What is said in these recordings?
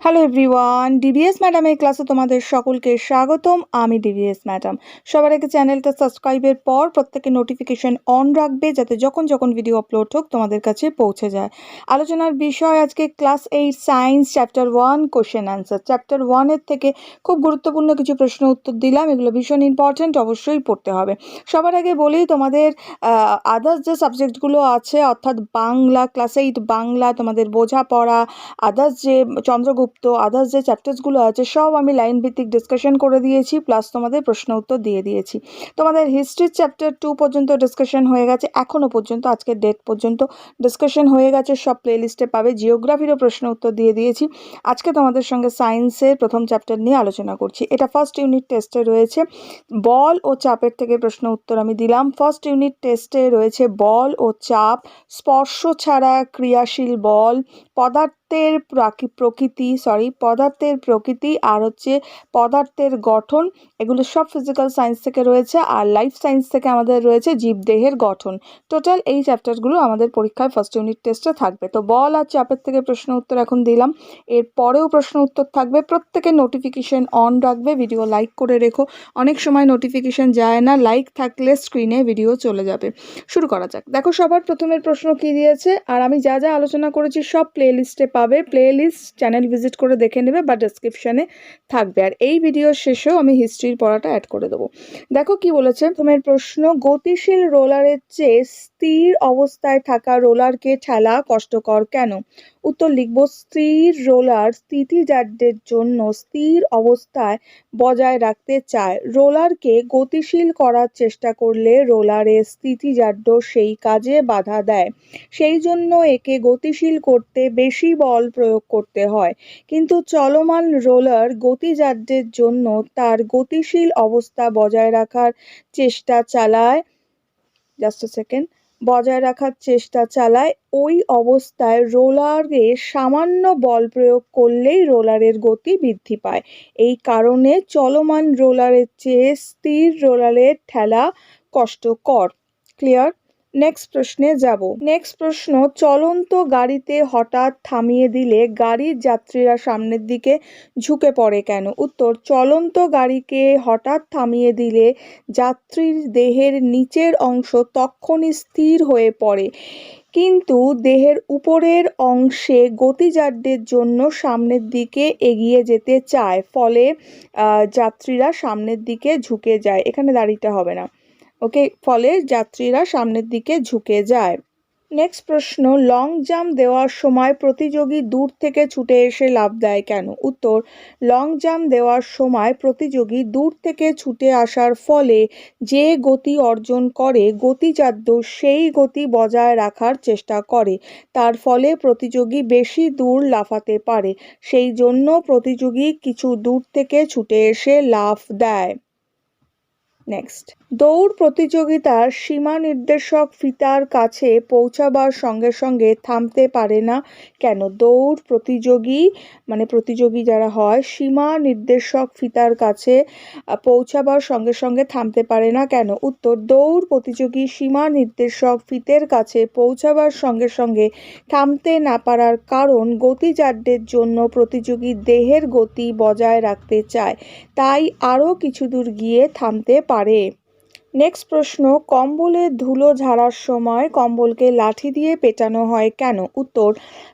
Hello everyone DVS ম্যাডামের ক্লাসে তোমাদের সকলকে স্বাগতম। আমি ডিভিএস ম্যাডাম সবার আগে চ্যানেলটা সাবস্ক্রাইবের পর প্রত্যেকে নোটিফিকেশন অন রাখবে যাতে যখন যখন ভিডিও আপলোড হোক তোমাদের কাছে পৌঁছে যায়। আলোচনার বিষয় আজকে class eight science chapter one question answer chapter ওয়ানের থেকে খুব গুরুত্বপূর্ণ কিছু প্রশ্ন উত্তর দিলাম, এগুলো ভীষণ ইম্পর্ট্যান্ট অবশ্যই পড়তে হবে। সবার আগে বলি, তোমাদের আদার্স যে সাবজেক্টগুলো আছে, অর্থাৎ বাংলা ক্লাস এইট বাংলা, তোমাদের বোঝাপড়া আদার্স যে চন্দ্রগুপ্ত আদার্স যে চ্যাপ্টার্সগুলো আছে, সব আমি লাইন ভিত্তিক ডিসকাশন করে দিয়েছি প্লাস তোমাদের প্রশ্ন উত্তর দিয়ে দিয়েছি। তোমাদের হিস্ট্রির চ্যাপ্টার টু পর্যন্ত ডিসকাশন হয়ে গেছে এখনও পর্যন্ত, আজকের ডেট পর্যন্ত ডিসকাশন হয়ে গেছে, সব প্লেলিস্টে পাবে জিওগ্রাফিরও প্রশ্ন উত্তর দিয়ে দিয়েছি। আজকে তোমাদের সঙ্গে সায়েন্সের প্রথম চ্যাপ্টার নিয়ে আলোচনা করছি। এটা ফার্স্ট ইউনিট টেস্টে রয়েছে, বল ও চাপের থেকে প্রশ্ন উত্তর আমি দিলাম। ফার্স্ট ইউনিট টেস্টে রয়েছে, বল ও চাপ, স্পর্শ ছাড়া ক্রিয়াশীল বল পদার্থের প্রাকি, প্রকৃতি সরি পদার্থের প্রকৃতি আর হচ্ছে পদার্থের গঠন, এগুলো সব ফিজিক্যাল সায়েন্স থেকে রয়েছে আর লাইফ সায়েন্স থেকে আমাদের রয়েছে জীবদেহের গঠন। টোটাল এই চ্যাপ্টারগুলো আমাদের পরীক্ষায় ফার্স্ট ইউনিট টেস্টে থাকবে। তো বল আর চাপের থেকে প্রশ্ন উত্তর এখন দিলাম। এর পরেও প্রশ্ন উত্তর থাকবে। প্রত্যেকের নোটিফিকেশন অন রাখবে। ভিডিও লাইক করে রেখো। অনেক সময় নোটিফিকেশন যায় না। লাইক থাকলে স্ক্রিনে ভিডিও চলে যাবে। শুরু করা যাক। দেখো সবার প্রথমের প্রশ্ন কি দিয়েছে? আর আমি যা যা আলোচনা করেছি সব প্লে লিস্টে পাবে প্লে লিস্ট চ্যানেল ভিজিট করে দেখে নেবে বা ডেসক্রিপশানে থাকবে। আর এই ভিডিওর শেষেও আমি হিস্ট্রির পড়াটা অ্যাড করে দেবো। দেখো কি বলেছে, প্রথমের প্রশ্ন, গতিশীল রোলারের চেয়ে স্থির অবস্থায় থাকা রোলারকে ঠেলা কষ্টকর কেন? উত্তর লিখব, স্থির রোলার স্থিতিজাড্যের জন্য স্থির অবস্থায় বজায় রাখতে চায়। রোলারকে গতিশীল করার চেষ্টা করলে রোলারের স্থিতিজাড্য সেই কাজে বাধা দেয়। সেই জন্য একে গতিশীল করতে বেশি বল প্রয়োগ করতে হয়। কিন্তু চলমান রোলার গতিজাড্যের জন্য তার গতিশীল অবস্থা বজায় রাখার চেষ্টা চালায়। জাস্ট সেকেন্ড বজায় রাখার চেষ্টা চালায়। ওই অবস্থায় রোলারে সামান্য বল প্রয়োগ করলেই রোলারের গতি বৃদ্ধি পায়। এই কারণে চলমান রোলারের চেয়ে স্থির রোলারের ঠেলা কষ্টকর। ক্লিয়ার? নেক্সট প্রশ্নে যাব। নেক্সট প্রশ্ন, চলন্ত গাড়িতে হঠাৎ থামিয়ে দিলে গাড়ির যাত্রীরা সামনের দিকে ঝুঁকে পড়ে কেন? উত্তর, চলন্ত গাড়িকে হঠাৎ থামিয়ে দিলে যাত্রীর দেহের নিচের অংশ তক্ষণই স্থির হয়ে পড়ে। কিন্তু দেহের উপরের অংশে গতিজাড্যের জন্য সামনের দিকে এগিয়ে যেতে চায়, ফলে যাত্রীরা সামনের দিকে ঝুঁকে যায়। এখানে দাঁড়িতে হবে না। ওকে, ফলে যাত্রীরা সামনের দিকে ঝুঁকে যায়। নেক্সট প্রশ্ন লং জাম্প দেওয়ার সময় প্রতিযোগী দূর থেকে ছুটে এসে লাভ দেয় কেন? উত্তর লং জাম্প দেওয়ার সময় প্রতিযোগী দূর থেকে ছুটে আসার ফলে যে গতি অর্জন করে, গতিজাদ্য সেই গতি বজায় রাখার চেষ্টা করে। তার ফলে প্রতিযোগী বেশি দূর লাফাতে পারে। সেই জন্য প্রতিযোগী কিছু দূর থেকে ছুটে এসে লাফ দেয়। নেক্সট দৌড় প্রতিযোগিতার সীমা নির্দেশক ফিতার কাছে পৌঁছাবার সঙ্গে সঙ্গে থামতে পারে না কেন? দৌড় প্রতিযোগী মানে প্রতিযোগী যারা হয়, সীমা নির্দেশক ফিতার কাছে পৌঁছাবার সঙ্গে সঙ্গে থামতে পারে না কেন? উত্তর, দৌড় প্রতিযোগী সীমা নির্দেশক ফিতের কাছে পৌঁছাবার সঙ্গে সঙ্গে থামতে না পারার কারণ গতিজাড্যের জন্য প্রতিযোগী দেহের গতি বজায় রাখতে চায়। তাই আরও কিছু দূর গিয়ে থামতে পারে নেক্সট প্রশ্ন কম্বলের ধুলো ঝাড়ার সময় কম্বলকে লাঠি দিয়ে পেটানো হয় কেন? উত্তর,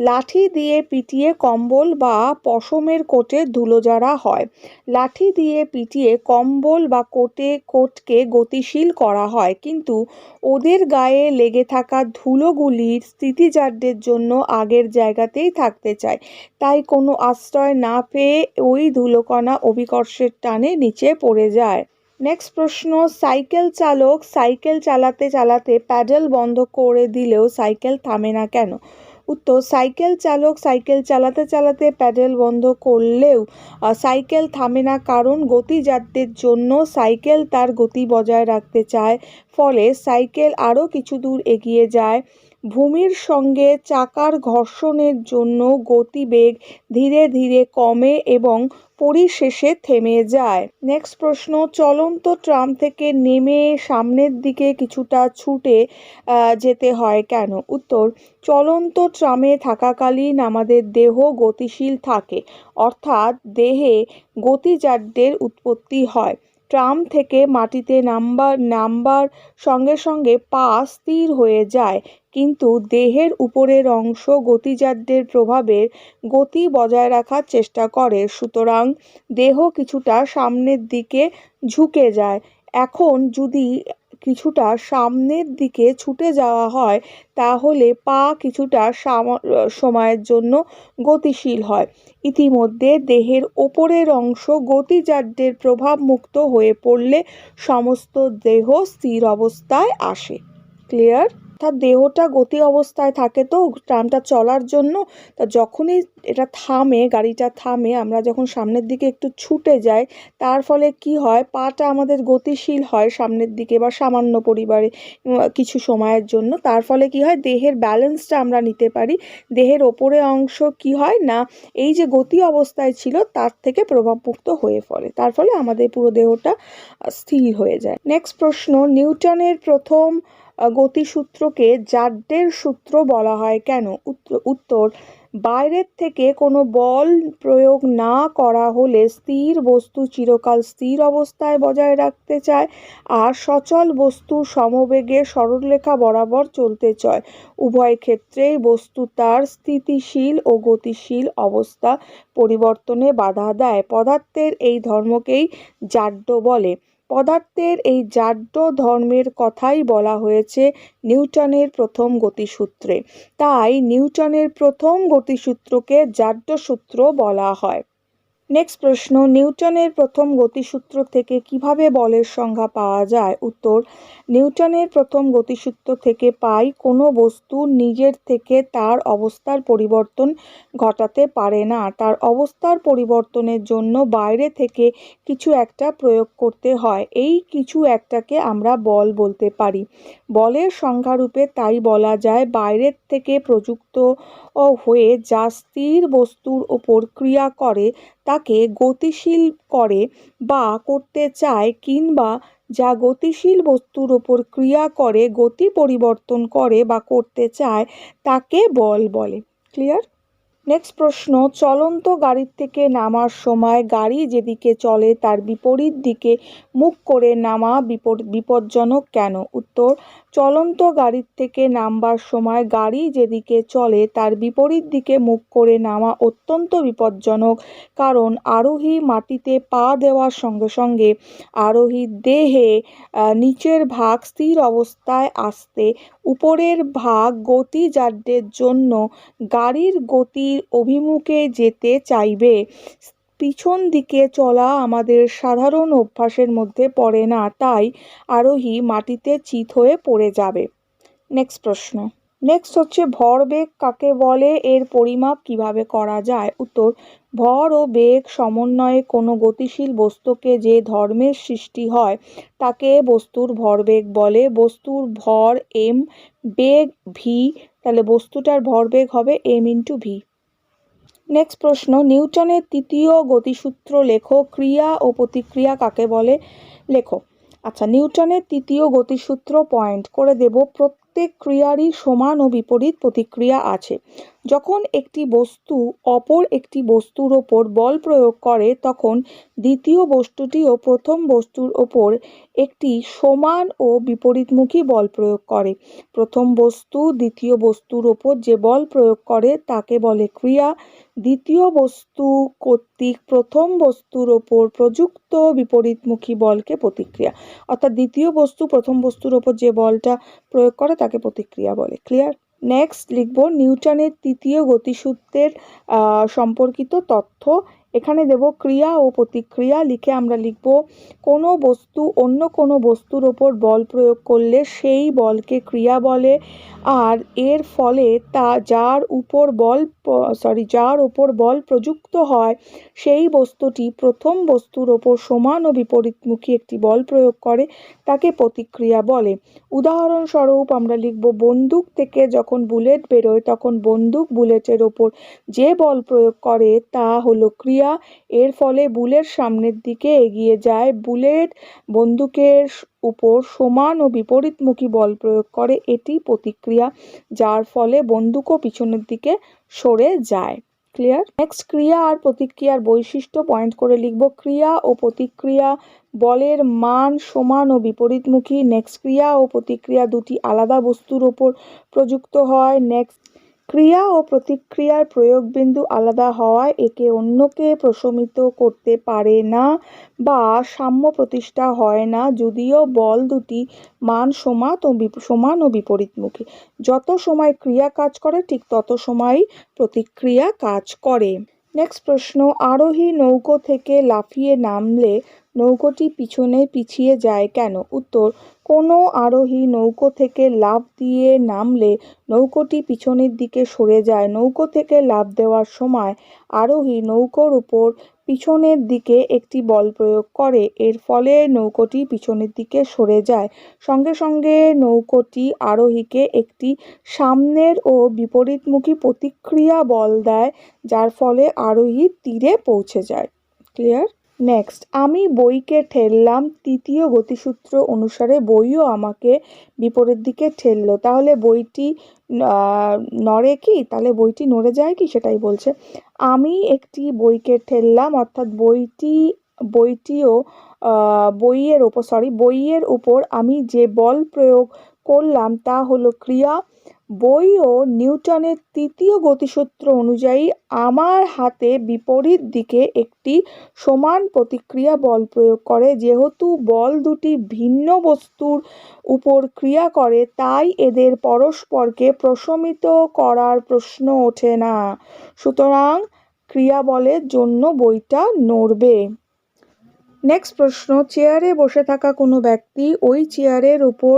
লাঠি দিয়ে পিটিয়ে কম্বল বা পশমের কোটে ধুলো ঝাড়া হয়। লাঠি দিয়ে পিটিয়ে কম্বল বা কোটে, কোটকে গতিশীল করা হয়। কিন্তু ওদের গায়ে লেগে থাকা ধুলোগুলির স্থিতিজাড্যের জন্য আগের জায়গাতেই থাকতে চায় তাই কোনো আশ্রয় না পেয়ে ওই ধুলোকণা অভিকর্ষের টানে নিচে পড়ে যায়। নেক্সট প্রশ্ন, সাইকেল চালক সাইকেল চালাতে চালাতে প্যাডেল বন্ধ করে দিলেও সাইকেল থামে না কেন? উত্তর, সাইকেল চালক সাইকেল চালাতে চালাতে প্যাডেল বন্ধ করলেও সাইকেল থামে না কারণ গতিজাতদের জন্য সাইকেল তার গতি বজায় রাখতে চায়। ফলে সাইকেল আরও কিছু দূর এগিয়ে যায়। ভূমির সঙ্গে চাকার ঘর্ষণের জন্য গতিবেগ ধীরে ধীরে কমে এবং পরিশেষে থেমে যায়। নেক্সট প্রশ্ন, চলন্ত ট্রাম থেকে নেমে সামনের দিকে কিছুটা ছুটে যেতে হয় কেন? উত্তর, চলন্ত ট্রামে থাকাকালীন আমাদের দেহ গতিশীল থাকে, অর্থাৎ দেহে গতিজাড্যের উৎপত্তি হয়। ট্রাম থেকে মাটিতে নাম্বার নাম্বার সঙ্গে সঙ্গে পা স্থির হয়ে যায় কিন্তু দেহের উপরের অংশ গতিজাড্যের প্রভাবের গতি বজায় রাখার চেষ্টা করে। সুতরাং দেহ কিছুটা সামনের দিকে ঝুঁকে যায়। এখন যদি কিছুটা সামনের দিকে ছুটে যাওয়া হয়, তাহলে পা কিছুটা সময়ের জন্য গতিশীল হয়। ইতিমধ্যে দেহের ওপরের অংশ গতিজাড্যের প্রভাবমুক্ত হয়ে পড়লে সমস্ত দেহ স্থির অবস্থায় আসে। ক্লিয়ার? অর্থাৎ দেহটা গতি অবস্থায় থাকে তো ট্রামটা চলার জন্য। তা যখনই এটা থামে, গাড়িটা থামে, আমরা যখন সামনের দিকে একটু ছুটে যাই, তার ফলে কি হয়, পাটা আমাদের গতিশীল হয় সামনের দিকে বা সামান্য পরিবারে কিছু সময়ের জন্য। তার ফলে কি হয়, দেহের ব্যালেন্সটা আমরা নিতে পারি। দেহের ওপরে অংশ কি হয় না, এই যে গতি অবস্থায় ছিল, তার থেকে প্রভাবমুক্ত হয়ে ফলে তার ফলে আমাদের পুরো দেহটা স্থির হয়ে যায়। নেক্সট প্রশ্ন, নিউটনের প্রথম গতিসূত্রকে জাড্ডের সূত্র বলা হয়। কেন? উত্তর, বাইরের থেকে কোনো বল প্রয়োগ না করা হলে স্থির বস্তু চিরকাল স্থির অবস্থায় বজায় রাখতে চায় আর সচল বস্তু সমবেগে সরলরেখা বরাবর চলতে চায়। উভয় ক্ষেত্রেই বস্তু তার স্থিতিশীল ও গতিশীল অবস্থা পরিবর্তনে বাধা দেয়। পদার্থের এই ধর্মকেই জাড্য বলে। পদার্থের এই জাড্য ধর্মের কথাই বলা হয়েছে নিউটনের প্রথম গতিসূত্রে। তাই নিউটনের প্রথম গতিসূত্রকে জাড্য সূত্র বলা হয়। নেক্সট প্রশ্ন, নিউটনের প্রথম গতিসূত্র থেকে কীভাবে বলের সংজ্ঞা পাওয়া যায়? উত্তর, নিউটনের প্রথম গতিসূত্র থেকে পাই কোনো বস্তু নিজের থেকে তার অবস্থার পরিবর্তন ঘটাতে পারে না। তার অবস্থার পরিবর্তনের জন্য বাইরে থেকে কিছু একটা প্রয়োগ করতে হয়। এই কিছু একটাকে আমরা বল বলতে পারি। বলের সংজ্ঞারূপে তাই বলা যায়, বাইরের থেকে প্রযুক্ত হয়ে যা স্থির বস্তুর ওপর ক্রিয়া করে তাকে গতিশীল করে বা করতে চায় কিংবা যা গতিশীল বস্তুর ওপর ক্রিয়া করে, গতি পরিবর্তন করে বা করতে চায়, তাকে বল বলে। ক্লিয়ার নেক্সট প্রশ্ন, চলন্ত গাড়ির থেকে নামার সময় গাড়ি যেদিকে চলে তার বিপরীত দিকে মুখ করে নামা বিপজ্জনক কেন? উত্তর, চলন্ত গাড়ির থেকে নামবার সময় গাড়ি যেদিকে চলে তার বিপরীত দিকে মুখ করে নামা অত্যন্ত বিপজ্জনক। কারণ আরোহী মাটিতে পা দেওয়ার সঙ্গে সঙ্গে আরোহীর দেহে নিচের ভাগ স্থির অবস্থায় আসতে উপরের ভাগ গতিজাড্যের জন্য গাড়ির গতির অভিমুখে যেতে চাইবে। পিছন দিকে চলা আমাদের সাধারণ অভ্যাসের মধ্যে পড়ে না, তাই আরোহী মাটিতে চিত হয়ে পড়ে যাবে। নেক্সট প্রশ্ন। নেক্সট হচ্ছে, ভরবেগ কাকে বলে? এর পরিমাপ কীভাবে করা যায়? উত্তর ভর ও বেগ সমন্বয়ে কোনো গতিশীল বস্তুকে যে ধর্মের সৃষ্টি হয়, তাকে বস্তুর ভরবেগ বলে। বস্তুর ভর এম বেগ ভি, তাহলে বস্তুটার ভরবেগ হবে এম ইন্টু ভি। নেক্সট প্রশ্ন, নিউটনের তৃতীয় গতিসূত্র লেখো, ক্রিয়া ও প্রতিক্রিয়া কাকে বলে? লেখো। আচ্ছা নিউটনের তৃতীয় গতিসূত্র পয়েন্ট করে দেব, প্রত্যেক ক্রিয়ারই সমান ও বিপরীত প্রতিক্রিয়া আছে। যখন একটি বস্তু অপর একটি বস্তুর ওপর বল প্রয়োগ করে, তখন দ্বিতীয় বস্তুটিও প্রথম বস্তুর ওপর একটি সমান ও বিপরীতমুখী বল প্রয়োগ করে। প্রথম বস্তু দ্বিতীয় বস্তুর ওপর যে বল প্রয়োগ করে, তাকে বলে ক্রিয়া। দ্বিতীয় বস্তু কর্তৃক প্রথম বস্তুর ওপর প্রযুক্ত বিপরীতমুখী বলকে প্রতিক্রিয়া। অর্থাৎ দ্বিতীয় বস্তু প্রথম বস্তুর ওপর যে বলটা প্রয়োগ করে, তাকে প্রতিক্রিয়া বলে। ক্লিয়ার? নেক্সট লিখব নিউটনের তৃতীয় গতিসূত্রের সম্পর্কিত তথ্য এখানে দেব ক্রিয়া ও প্রতিক্রিয়া। লিখে আমরা লিখব, কোনো বস্তু অন্য কোনো বস্তুর ওপর বল প্রয়োগ করলে সেই বলকে ক্রিয়া বলে, আর এর ফলে তা যার উপর বল সরি যার ওপর বল প্রযুক্ত হয়, সেই বস্তুটি প্রথম বস্তুর ওপর সমান ও বিপরীতমুখী একটি বল প্রয়োগ করে, তাকে প্রতিক্রিয়া বলে। উদাহরণস্বরূপ আমরা লিখব, বন্দুক থেকে যখন বুলেট বেরোয়, তখন বন্দুক বুলেটের ওপর যে বল প্রয়োগ করে, তা হলো ক্রিয়া। এর ফলে বুলেট সামনের দিকে এগিয়ে যায়। বুলেট বন্দুকের উপর সমান ও বিপরীতমুখী বল প্রয়োগ করে। এটি প্রতিক্রিয়া, যার ফলে বন্দুকও পিছনের দিকে সরে যায়। ক্লিয়ার? নেক্সট, ক্রিয়া আর প্রতিক্রিয়ার বৈশিষ্ট্য পয়েন্ট করে লিখব। ক্রিয়া ও প্রতিক্রিয়া, বলের মান সমান ও বিপরীতমুখী। নেক্সট, ক্রিয়া ও প্রতিক্রিয়া দুটি আলাদা বস্তুর ওপর প্রযুক্ত হয়। নেক্সট ক্রিয়া ও প্রতিক্রিয়ার প্রয়োগবিন্দু আলাদা হওয়ায় একে অন্যকে প্রশমিত করতে পারে না বা সাম্য প্রতিষ্ঠা হয় না, যদিও বল দুটি মান সমান ও সমান ও বিপরীতমুখী। যত সময় ক্রিয়া কাজ করে, ঠিক তত সময়ই প্রতিক্রিয়া কাজ করে। নেক্সট প্রশ্ন, আরোহী নৌকো থেকে লাফিয়ে নামলে নৌকোটি পিছনে পিছিয়ে যায় কেন? উত্তর, কোনো আরোহী নৌকো থেকে লাফ দিয়ে নামলে নৌকোটি পিছনের দিকে সরে যায়। নৌকো থেকে লাফ দেওয়ার সময় আরোহী নৌকোর উপর পিছনের দিকে একটি বল প্রয়োগ করে। এর ফলে নৌকোটি পিছনের দিকে সরে যায়। সঙ্গে সঙ্গে নৌকোটি আরোহীকে একটি সামনের ও বিপরীতমুখী প্রতিক্রিয়া বল দেয়, যার ফলে আরোহী তীরে পৌঁছে যায়। ক্লিয়ার? নেক্সট আমি বইকে ঠেললাম। তৃতীয় গতিসূত্র অনুসারে বইও আমাকে বিপরীত দিকে ঠেললো। তাহলে বইটি নড়ে কি? তাহলে বইটি নড়ে যায় কি? সেটাই বলছে। আমি একটি বইকে ঠেললাম, অর্থাৎ বইটি, বইটিও বইয়ের ওপর সরি বইয়ের উপর আমি যে বল প্রয়োগ করলাম তা হলো ক্রিয়া বই ও নিউটনের তৃতীয় গতিসূত্র অনুযায়ী আমার হাতে বিপরীত দিকে একটি সমান প্রতিক্রিয়া বল প্রয়োগ করে। যেহেতু বল দুটি ভিন্ন বস্তুর উপর ক্রিয়া করে, তাই এদের পরস্পরকে প্রশমিত করার প্রশ্ন ওঠে না। সুতরাং ক্রিয়া বলের জন্য বইটা নড়বে। নেক্সট প্রশ্ন, চেয়ারে বসে থাকা কোনো ব্যক্তি ওই চেয়ারের উপর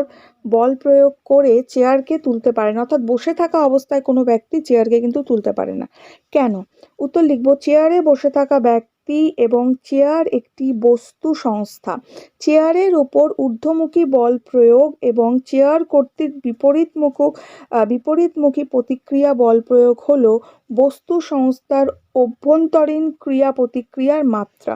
বল প্রয়োগ করে চেয়ারকে তুলতে পারে না। অর্থাৎ বসে থাকা অবস্থায় কোনো ব্যক্তি চেয়ারকে কিন্তু তুলতে পারে না। কেন? উত্তর লিখব, চেয়ারে বসে থাকা ব্যক্তি ব্যক্তি এবং চেয়ার একটি বস্তু সংস্থা। চেয়ারের ওপর ঊর্ধ্বমুখী বল প্রয়োগ এবং চেয়ার কর্তৃক বিপরীতমুখ বিপরীতমুখী প্রতিক্রিয়া বল প্রয়োগ হল বস্তু সংস্থার অভ্যন্তরীণ ক্রিয়া প্রতিক্রিয়ার মাত্রা।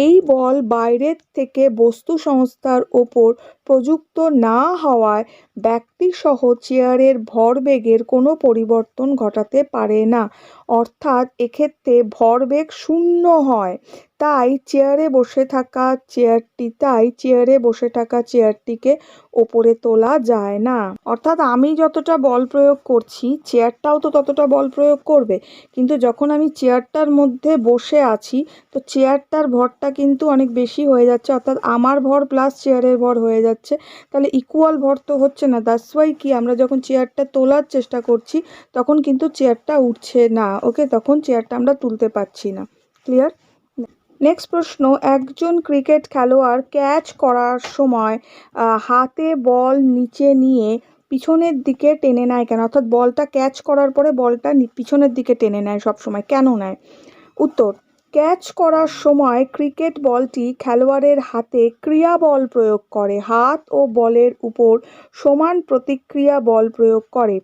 এই বল বাইরের থেকে বস্তু সংস্থার ওপর প্রযুক্ত না হওয়ায় ব্যক্তিসহ চেয়ারের ভরবেগের কোনো পরিবর্তন ঘটাতে পারে না। অর্থাৎ এক্ষেত্রে ভরবেগ শূন্য হয়। তাই চেয়ারে বসে থাকা চেয়ারটি, তাই চেয়ারে বসে থাকা চেয়ারটিকে ওপরে তোলা যায় না। অর্থাৎ আমি যতটা বল প্রয়োগ করছি, চেয়ারটাও তো ততটা বল প্রয়োগ করবে। কিন্তু যখন আমি চেয়ারটার মধ্যে বসে আছি, তো চেয়ারটার ভরটা কিন্তু অনেক বেশি হয়ে যাচ্ছে। অর্থাৎ আমার ভর প্লাস চেয়ারের ভর হয়ে যাচ্ছে। তাহলে ইকুয়াল ভর তো হচ্ছে না। দ্যাটস ওয়াই কি? আমরা যখন চেয়ারটা তোলার চেষ্টা করছি, তখন কিন্তু চেয়ারটা উঠছে না। ওকে তখন চেয়ারটা আমরা তুলতে পারছি না। ক্লিয়ার নেক্সট প্রশ্ন, একজন ক্রিকেট খেলোয়াড় ক্যাচ করার সময় হাতে বল নিচে নিয়ে পিছনের দিকে টেনে নেয় কেন? অর্থাৎ বলটা ক্যাচ করার পরে বলটা পিছনের দিকে টেনে নেয় সবসময়। কেন নেয়? উত্তর ক্যাচ করার সময় ক্রিকেট বলটি খেলোয়াড়ের হাতে ক্রিয়া বল প্রয়োগ করে। হাত ও বলের উপর সমান প্রতিক্রিয়া বল প্রয়োগ করে।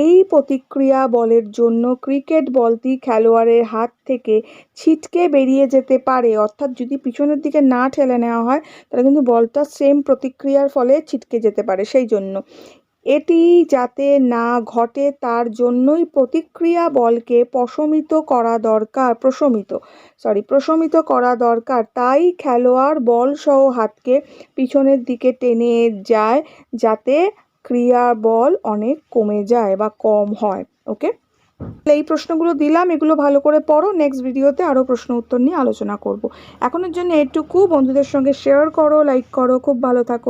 এই প্রতিক্রিয়া বলের জন্য ক্রিকেট বলটি খেলোয়াড়ের হাত থেকে ছিটকে বেরিয়ে যেতে পারে। অর্থাৎ যদি পিছনের দিকে না ঠেলে নেওয়া হয়, তাহলে কিন্তু বলটা সেম প্রতিক্রিয়ার ফলে ছিটকে যেতে পারে। সেই জন্য এটি যাতে না ঘটে তার জন্যই প্রতিক্রিয়া বলকে প্রশমিত করা দরকার, প্রশমিত সরি প্রশমিত করা দরকার। তাই খেলোয়াড় বলসহ হাতকে পিছনের দিকে টেনে যায় যাতে ক্রিয়া বল অনেক কমে যায় বা কম হয় ওকে এই প্রশ্নগুলো দিলাম, এগুলো ভালো করে পড়ো। নেক্সট ভিডিওতে আরও প্রশ্ন উত্তর নিয়ে আলোচনা করব। এখনের জন্য এটুকু। বন্ধুদের সঙ্গে শেয়ার করো লাইক করো, খুব ভালো থাকো।